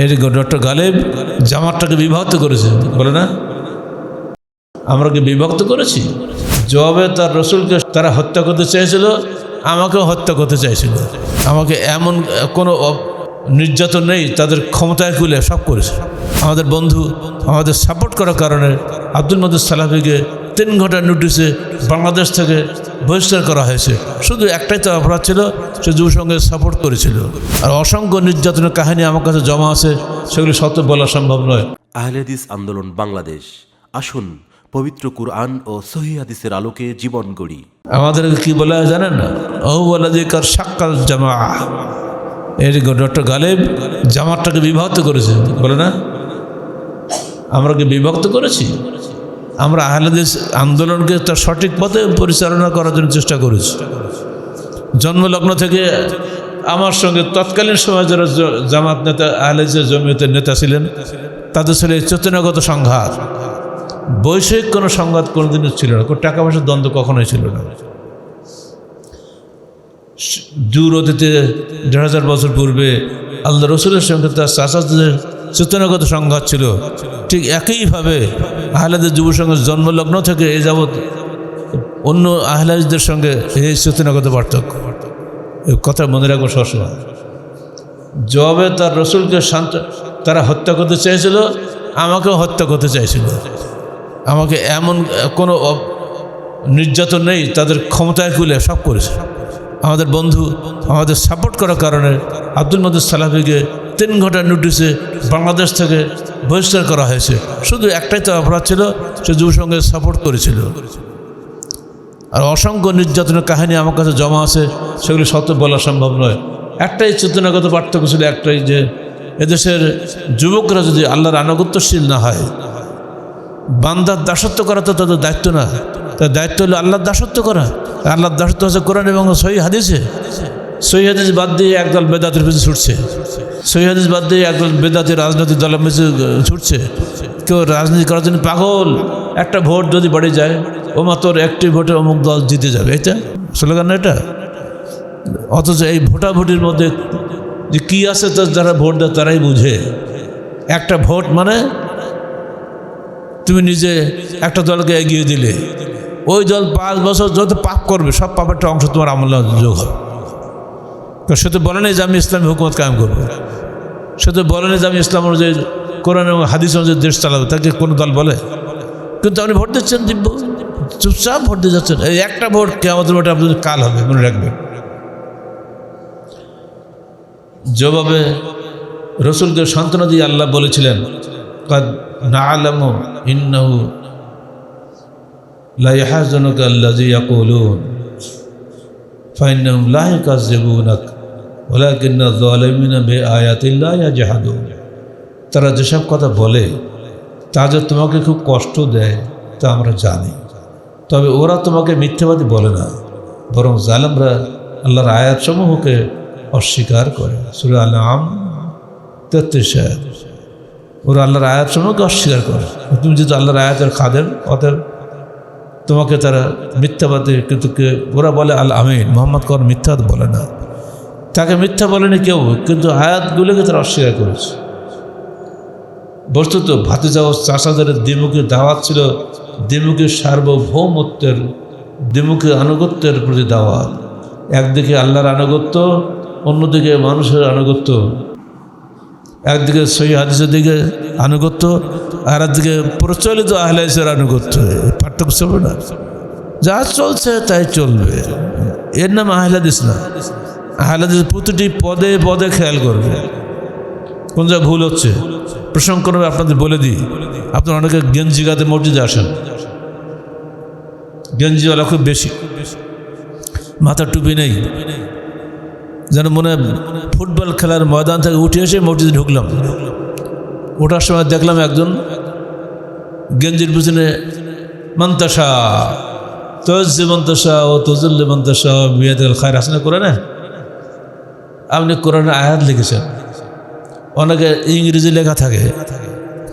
এই ডক্টর গালেব জামাতটাকে বিভক্ত করেছে। বলে না? আমরা কি বিভক্ত করেছি? জবাবে তার রসুলকে তারা হত্যা করতে চেয়েছিল, আমাকেও হত্যা করতে চাইছিল। আমাকে এমন কোনো নির্যাতন নেই, তাদের ক্ষমতায় কুলে সব করেছে। আমাদের বন্ধু, আমাদের সাপোর্ট করার কারণে আব্দুল মদুদ সালাফিকে তিন ঘণ্টার নোটিশে বাংলাদেশ থেকে বহিষ্কার করা হয়েছে। শুধু একটাই তো অপরাধ ছিল সে যুব সঙ্গে সাপোর্ট করেছিল। আর অসংখ্য নির্যাতনের কাহিনী আমার কাছে জমা আছে সেগুলি সত্য বলা সম্ভব নয়। আহলেদিস আন্দোলন বাংলাদেশ। আসুন পবিত্র কুরআন ও সহি হাদিসের আলোকে জীবন গড়ি। আমাদেরকে কি বলে জানেন না? অহুবালাদিকার সাক্কাল জামা যে ডক্টর গালেব জামাতটাকে বিভক্ত করেছে। বলে না? আমরা কি বিভক্ত করেছি? আমরা আহলাদিস আন্দোলনকে তার সঠিক পথে পরিচালনা করার জন্য চেষ্টা করেছি। জন্মলগ্ন থেকে আমার সঙ্গে তৎকালীন সময় যারা জামাত নেতা আহলেদিসের জমিয়তের নেতা ছিলেন, তাদের ছিল চেতনাগত সংঘাত। বৈষয়িক কোনো সংঘাত কোনোদিনও ছিল না। টাকা পয়সার দ্বন্দ্ব কখনোই ছিল না। দূর অতীতে দেড় হাজার বছর পূর্বে আল্লাহ রসুলের সঙ্গে তার চাচাদের চেতনাগত সংঘাত ছিল। ঠিক একইভাবে আহলাদের যুব সঙ্গের জন্মলগ্ন থেকে এ যাবৎ অন্য আহলাজদের সঙ্গে এই চেতনাগত পার্থক্য। কথা মনে রাখব সবসময়। জবাবে তার রসুলকে শান্ত, তারা হত্যা করতে চেয়েছিল, আমাকেও হত্যা করতে চাইছিল আমাকে এমন কোনো নির্যাতন নেই, তাদের ক্ষমতায় কুলে সব করেছে। আমাদের বন্ধু, আমাদের সাপোর্ট করার কারণে আব্দুল মদুদ সালাফিকে তিন ঘণ্টার নোটিশে বাংলাদেশ থেকে বহিষ্কার করা হয়েছে। শুধু একটাই তো অপরাধ ছিল, সে যুব সঙ্গে সাপোর্ট করেছিল। আর অসংখ্য নির্যাতনের কাহিনী আমার কাছে জমা আছে, সেগুলি সত্য বলা সম্ভব নয়। একটাই চেতনাগত পার্থক্য ছিল, একটাই যে এদেশের যুবকরা যদি আল্লাহর আনুগত্যশীল না হয়, বান্দার দাসত্ব করা তো তাদের দায়িত্ব না। তার দায়িত্ব হলো আল্লাহর দাসত্ব করা। আল্লাহর দাসত্ব হচ্ছে কোরআন এবং সহি হাদিসে। সহি হাদিস বাদ দিয়ে একদল বেদাতের পিছনে ছুটছে। সহি হাদিস বাদ দিয়ে একদল বেদাতের রাজনৈতিক দলের পিছনে ছুটছে। কেউ রাজনীতি করার জন্য পাগল। একটা ভোট যদি বাড়ি যায় ওমা তোর একটি ভোটে অমুক দল জিতে যাবে। এটা স্লোগান এটা? অথচ এই ভোটাভুটির মধ্যে যে কী আছে তার যারা ভোট দেয় তারাই বুঝে। একটা ভোট মানে তুমি নিজে একটা দলকে এগিয়ে দিলে। ওই জল পাঁচ বছর যত পাপ করবে, সব পাপের একটা অংশ তোমার আমল যোগ হবে। তো সে তো বলে যে আমি ইসলামী হুকুমত কায়েম করব। সে তো বলে যে আমি ইসলাম অনুযায়ী কোরআন এবং হাদিস অনুযায়ী দেশ চালাবো। তাকে কোনো দল বলে। কিন্তু আপনি ভোট দিচ্ছেন দিব্য। চুপচাপ ভোট দিয়ে যাচ্ছেন। এই একটা ভোট কে আমাদের ভোটে আপনাদের কাল হবে, মনে রাখবেন যেভাবে রসুলকে সান্ত্বনা দিয়ে আল্লাহ বলেছিলেন না আলম ইন্নাহু لا يحزنك الذي يقولون فإنهم لا يكذبونك ولكن الظالمين بآيات الله يجحدون তারা যেসব কথা বলে তা যে তোমাকে খুব কষ্ট দেয় তা আমরা জানি তবে ওরা তোমাকে মিথ্যাবাদী বলে না বরং জালেমরা আল্লাহর আয়াতসমূহকে অস্বীকার করে সুরে আলাম তেত্রিশ আয়াত ওরা আল্লাহর আয়াত সমূহকে অস্বীকার করে তুমি যেহেতু আল্লাহর আয়াতের খাদের অতএব তোমাকে তারা মিথ্যাবাদী, কিন্তু ওরা বলে আল আমিন মোহাম্মদ কর মিথ্যা বলে না। তাকে মিথ্যা বলেনি কেউ, কিন্তু আয়াতগুলোকে তারা অস্বীকার করেছে। বস্তুত ভাতিজা ও চাষাদের দ্বিমুখী দাওয়াত ছিল দ্বিমুখী সার্বভৌমত্বের, দ্বিমুখী আনুগত্যের প্রতি দাওয়াত। একদিকে আল্লাহর আনুগত্য, অন্যদিকে মানুষের আনুগত্য। একদিকে সহি হাদিসের দিকে আনুগত্য, আর একদিকে প্রচলিত আহলাইসের আনুগত্য। পার্থক্য চলবে না। যা চলছে তাই চলবে। এর নাম আহলাদিস না। আহলাদিস প্রতিটি পদে পদে খেয়াল করবে। কোন জায়গায় ভুল হচ্ছে? প্রসঙ্গক্রমে আপনাদের বলে দিই। আপনার অনেকে গেঞ্জি গাতে মসজিদে আসেন। গেঞ্জিওয়ালা খুব বেশি। মাথার টুপি নেই। যেন মনে ফুটবল খেলার ময়দান থেকে উঠে এসে মসজিদে ঢুকলাম। ওঠার সময় দেখলাম একজন গেঞ্জির পিছনে মন্তাসা তজ্জে মন্তাসা ও তজল্লে মন্তাসা বিয়াদ খায়ের হাসনা করে না আপনি কোরআনে আয়াত লিখেছেন। অনেকে ইংরেজি লেখা থাকে।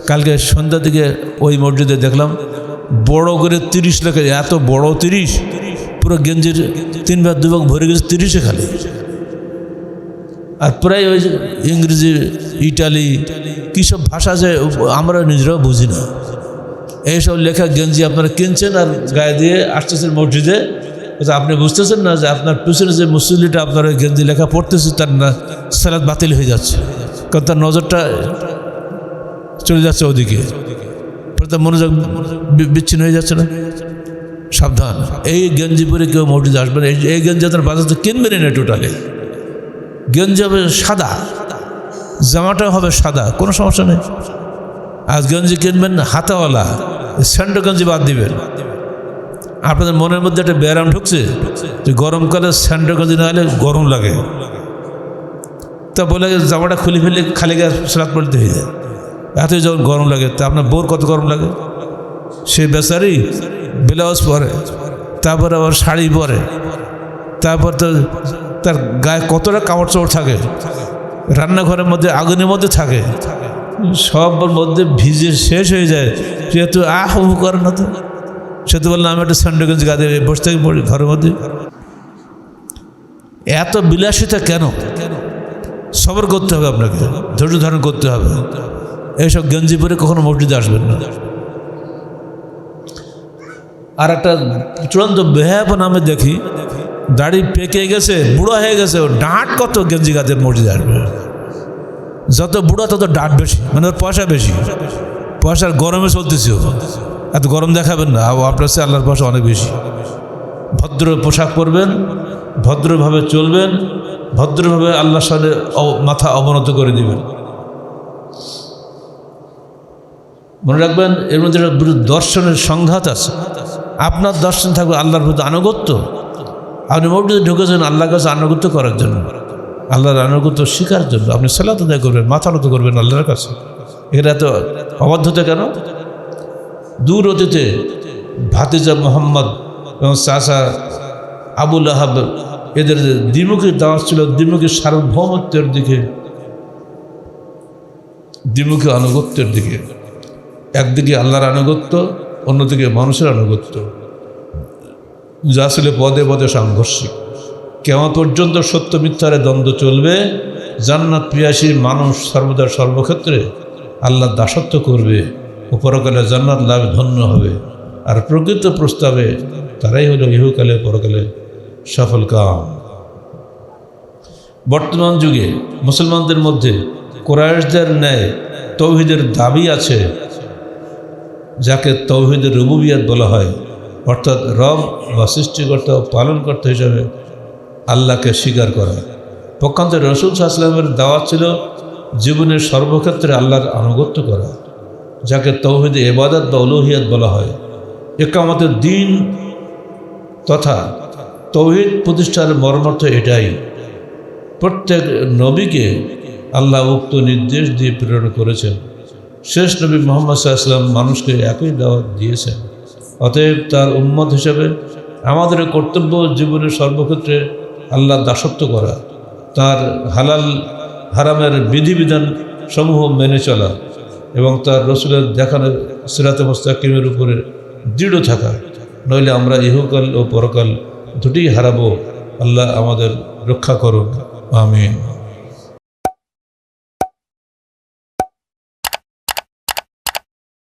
কালকে সন্ধ্যার দিকে ওই মসজিদে দেখলাম বড় করে তিরিশ লেখা, এত বড় তিরিশ, পুরো গেঞ্জির তিন ভাগ দুভাগ ভরে গেছে তিরিশে খালি। আর প্রায় ওই ইংরেজি, ইটালি, কী সব ভাষা যে আমরা নিজেরাও বুঝি না। এইসব লেখা গেঞ্জি আপনারা কিনছেন আর গায়ে দিয়ে আসতেছেন মসজিদে আপনি বুঝতেছেন না যে আপনার পিছনে যে মুসল্লিটা আপনার গেঞ্জি লেখা পড়তেছে, তার না সালাদ বাতিল হয়ে যাচ্ছে। কারণ তার নজরটা চলে যাচ্ছে ওদিকে। তার মনোযোগ বিচ্ছিন্ন হয়ে যাচ্ছে না। সাবধান। এই গেঞ্জি পরে কেউ মসজিদে আসবে না। এই- গেঞ্জি আপনার বাজারে কিনবেনই না টোটালি গেঞ্জি হবে সাদা, জামাটা হবে সাদা, কোনো সমস্যা নেই। আজ গঞ্জি কিনবেন হাতাওয়ালা স্যান্ডো গঞ্জি বাদ দিবেন। আপনাদের মনের মধ্যে একটা ব্যায়াম ঢুকছে, যে গরমকালে স্যান্ডো গঞ্জি না হলে গরম লাগে। তা বলে জামাটা খুলে ফেলে, খালি গায়ে সালাদ পড়তে হয়ে যায়। এতই যখন গরম লাগে, তা আপনার বোর কত গরম লাগে? সে বেচারি ব্লাউজ পরে, তারপরে আবার শাড়ি পরে, তারপর তো তার গায়ে কতটা কাপড় চোপড় থাকে? রান্নাঘরের মধ্যে, আগুনের মধ্যে থাকে? সব মধ্যে ভিজে শেষ হয়ে যায়। সে তো আহ হু করে না তো? সে তো বললাম আমি একটা স্যান্ডোগঞ্জ গাদে বসে থাকি ঘরের মধ্যে। এত বিলাসিতা কেন? সবর করতে হবে আপনাকে। ধৈর্য ধারণ করতে হবে। এইসব গেঞ্জি পরে কখনো মসজিদে আসবেন না। আর একটা চূড়ান্ত বেহাপ নামে দেখি। দাড়ি পেকে গেছে, বুড়ো হয়ে গেছে ডাঁট কত গেঞ্জি গাছের মসজিদে আসবে যত বুড়ো, তত ডাঁট বেশি মানে ওর পয়সা বেশি। পয়সার গরমে চলতেছে। এত গরম দেখাবেন না আপনার সে আল্লাহর পয়সা অনেক বেশি। ভদ্র পোশাক পরবেন, ভদ্রভাবে চলবেন, ভদ্রভাবে আল্লাহর সাথে মাথা অবনত করে দিবেন। মনে রাখবেন, এর মধ্যে দর্শনের সংঘাত আছে। আপনার দর্শন থাকবে আল্লাহর প্রতি আনুগত্য। আপনি মসজিদে ঢুকেছেন আল্লাহর কাছে আনুগত্য করার জন্য। আল্লাহর আনুগত্য শেখার জন্য। আপনি সালাত আদায় করবেন, মাথা নত করবেন আল্লাহর কাছে। এটা এত অবাধ্যতা কেন? দূর অতীতে ভাতিজা মোহাম্মদ এবং চাষা আবুল আহাব, এদের যে দ্বিমুখী দাওয়াত ছিল দ্বিমুখী সার্বভৌমত্বের দিকে, দ্বিমুখী আনুগত্যের দিকে। একদিকে আল্লাহর আনুগত্য, অন্যদিকে মানুষের আনুগত্য। যা ছিল পদে পদে সাংঘর্ষিক। কেমন পর্যন্ত সত্য মিথ্যার দ্বন্দ্ব চলবে। জান্নাত পিয়াসী মানুষ সর্বদা সর্বক্ষেত্রে আল্লাহ দাসত্ব করবে। ও পরকালে জান্নাত লাভ ধন্য হবে। আর প্রকৃত প্রস্তাবে তারাই হলো ইহুকালে পরকালে সফল কাম। বর্তমান যুগে মুসলমানদের মধ্যে কোরআশদের ন্যায় তৌহিদের দাবি আছে, যাকে তৌহিদের রুবুবিয়াত বলা হয়। অর্থাৎ রব বা সৃষ্টিকর্তা ও পালনকর্তা হিসাবে আল্লাহকে স্বীকার করা। পক্ষান্তরে রসুল সাহসালামের দাওয়াত ছিল জীবনের সর্বক্ষেত্রে আল্লাহর আনুগত্য করা, যাকে তৌহিদে এবাদত বা উলুহিয়াত বলা হয়। একামতের দিন তথা তৌহিদ প্রতিষ্ঠার মর্মার্থ এটাই। প্রত্যেক নবীকে আল্লাহ উক্ত নির্দেশ দিয়ে প্রেরণ করেছেন। শেষ নবী মোহাম্মদ সাল্লাম মানুষকে একই দাওয়াত দিয়েছেন। অতএব তার উম্মত হিসাবে আমাদের কর্তব্য জীবনের সর্বক্ষেত্রে আল্লাহ দাসত্ব করা, তার হালাল হারামের বিধিবিধান সমূহ মেনে চলা এবং তার রসুলের দেখানো সিরাতে মোস্তাকিমের উপরে দৃঢ় থাকা। নইলে আমরা ইহুকাল ও পরকাল দুটিই হারাবো। আল্লাহ আমাদের রক্ষা করুন আমিন।